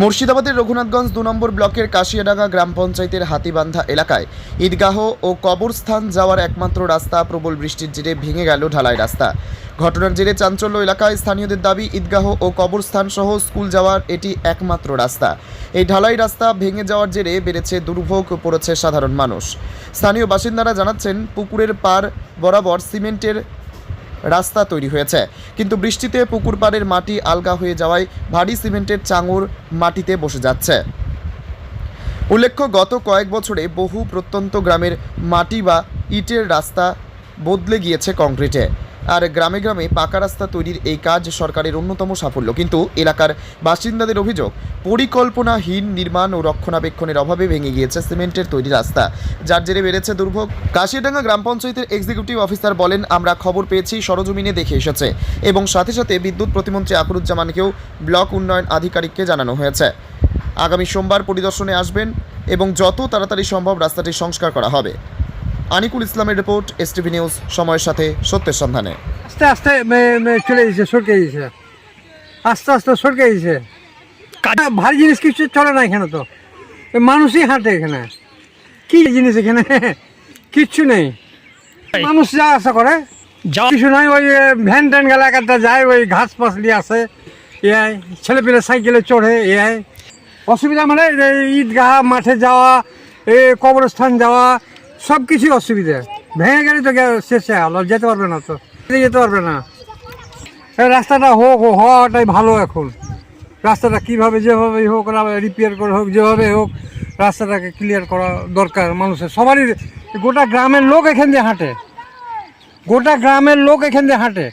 মুর্শিদাবাদের রঘুনাথগঞ্জ দু নম্বর ব্লকের কাশিয়াডাঙ্গা গ্রাম পঞ্চায়েতের হাতিবান্ধা এলাকায় ঈদগাহ ও কবরস্থান যাওয়ার একমাত্র রাস্তা, প্রবল বৃষ্টির জেরে ভেঙে গেল ঢালাই রাস্তা। ঘটনার জেরে চাঞ্চল্য এলাকায় স্থানীয়দের দাবি, ঈদগাহ ও কবরস্থান সহ স্কুল যাওয়ার এটি একমাত্র রাস্তা। এই ঢালাই রাস্তা ভেঙে যাওয়ার জেরে বেড়েছে দুর্ভোগ, পড়েছে সাধারণ মানুষ। স্থানীয় বাসিন্দারা জানাচ্ছেন, পুকুরের পার বরাবর সিমেন্টের রাস্তা তৈরি হয়েছে। কিন্তু বৃষ্টিতে পুকুর পাড়ের মাটি আলগা হয়ে যাওয়ায় ভারী সিমেন্টের চাঙুর মাটিতে বসে যাচ্ছে। উল্লেখ্য, গত কয়েক বছরে বহু প্রত্যন্ত গ্রামের মাটি বা ইটের রাস্তা বদলে গিয়েছে কংক্রিটে। আর গ্রামে গ্রামে পাকা রাস্তা তৈরির এই কাজ সরকারের অন্যতম সাফল্য। কিন্তু এলাকার বাসিন্দাদের অভিযোগ, পরিকল্পনাহীন নির্মাণ ও রক্ষণাবেক্ষণের অভাবে ভেঙে গিয়েছে সিমেন্টের তৈরি রাস্তা। যার জেরে বেড়েছে দুর্ভোগ। কাশিয়াডাঙ্গা গ্রাম পঞ্চায়েতের এক্সিকিউটিভ অফিসার বলেন, আমরা খবর পেয়েছি, সরজমিনে দেখে এসেছে এবং সাথে সাথে বিদ্যুৎ প্রতিমন্ত্রী আকরুজ্জামানকেও ব্লক উন্নয়ন আধিকারিককে জানানো হয়েছে। আগামী সোমবার পরিদর্শনে আসবেন এবং যত তাড়াতাড়ি সম্ভব রাস্তাটি সংস্কার করা হবে। আনিকুল ইসলামের রিপোর্ট এসটিভি নিউজ সময়ের সাথে সত্যের সন্ধানে। আস্তে আস্তে চলে গেছে সরকে গেছে আস্তে আস্তে সরকে গেছে ভারী জিনিস কিছু চলে না এখানে তো। মানুষই হাঁটে এখানে। কি জিনিস এখানে? কিচ্ছু নেই। মানুষ যা আশা করে যাওয়া কিছু নাই ওই ভ্যান ট্যান গেলে একটা যায় ওই ঘাস ফাস নিয়ে আসে। এআই ছেলে পেলে সাইকেলে চড়ে এআই। অসুবিধা মানে ঈদগাহ মাঠে যাওয়া এ কবরস্থান যাওয়া সব কিছুই অসুবিধা। ভেঙে গেলে তো গে- শেষে হলো যেতে পারবে না তো। যেতে পারবে না। এই রাস্তাটা হোক হওয়াটাই ভালো এখন। রাস্তাটা কীভাবে যেভাবে হোক রিপেয়ার করে হোক যেভাবে হোক রাস্তাটাকে ক্লিয়ার করা দরকার মানুষের। সবারই গোটা গ্রামের লোক এখান দিয়ে হাঁটে। গোটা গ্রামের লোক এখান দিয়ে হাঁটে।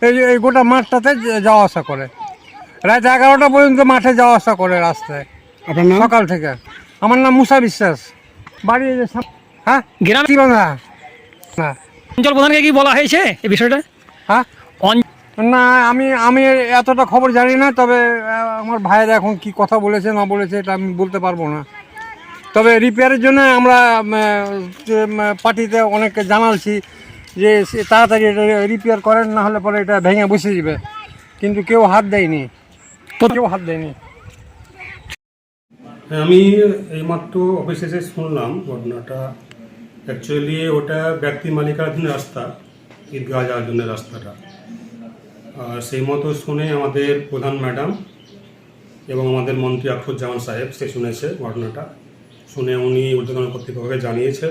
এই এই গোটা মাঠটাতে যাওয়া আসা করে। রাত এগারোটা পর্যন্ত মাঠে যাওয়া আসা করে রাস্তায়। সকাল থেকে। আমার নাম মুসা বিশ্বাস। বাড়ি হ্যাঁ? গ্রামে কি বাংলা না। অঞ্চল প্রধানকে কি বলা হয়েছে এই বিষয়টা? হ্যাঁ? না আমি আমি এতটা খবর জানি না তবে আমার ভাইয়েরা এখন কি কথা বলেছে না বলেছে এটা আমি বলতে পারব না। তবে রিপেয়ারের জন্য আমরা পার্টিতে অনেককে জানালছি যে সে তাড়াতাড়ি এটা রিপেয়ার করেন না হলে পরে এটা ভেঙে বসে যাবে। কিন্তু কেউ হাত দেয়নি। কেউ হাত দেয়নি। হ্যাঁ, আমি এইমাত্র অফিসে এসে শুনলাম ঘটনাটা। অ্যাকচুয়ালি ওটা ব্যক্তি মালিকানাধীন রাস্তা, ঈদগাহ যাওয়ার জন্য রাস্তাটা। আর সেই মতো শুনে আমাদের প্রধান ম্যাডাম এবং আমাদের মন্ত্রী আখরুজ্জামান সাহেব, সে শুনেছে ঘটনাটা। শুনে উনি ঊর্ধ্বতন কর্তৃপক্ষকে জানিয়েছে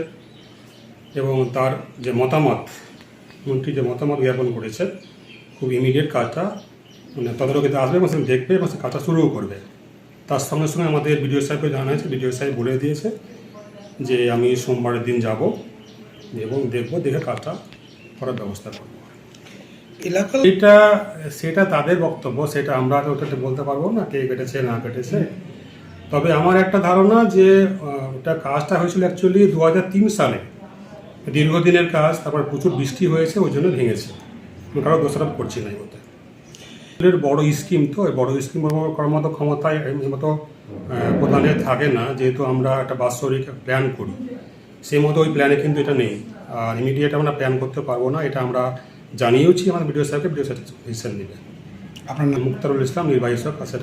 এবং তার যে মতামত, মন্ত্রী যে মতামত জ্ঞাপন করেছে, খুব ইমিডিয়েট কাজটা মানে তদারকিতে আসবে এবং দেখবে এবং কাজটা শুরুও করবে। তার সঙ্গে সঙ্গে আমাদের বিডিও সাহেবকে জানা হয়েছে, বিডিও সাহেব বলে দিয়েছে যে আমি সোমবারের দিন যাব এবং দেখব দেখে কাজটা করার ব্যবস্থা করব। এলাকা এটা সেটা তাদের বক্তব্য সেটা আমরা তো ওটাতে বলতে পারব না কে কেটেছে না কেটেছে। তবে আমার একটা ধারণা যে ওটা কাজটা হয়েছিল অ্যাকচুয়ালি দু হাজার তিন সালে। দীর্ঘদিনের কাজ তারপর প্রচুর বৃষ্টি হয়েছে ওই জন্য ভেঙেছে। কারও দোষারোপ করছি না এই মধ্যে এর বড় স্কিম তো বড় স্কিম করার মতো ক্ষমতায় মতো প্রধানের থাকে না যেহেতু আমরা একটা বাৎসরিক প্ল্যান করি। সেই মতো ওই প্ল্যানে কিন্তু এটা নেই। আর ইমিডিয়েট আমরা প্ল্যান করতে পারব না এটা আমরা জানিয়েওছি আমাদের বিডিও সাহেবকে বিডিও সাহেব হিসেবে নেবে। আপনার নাম? মুক্তারুল ইসলাম নির্বাহী সব কাছে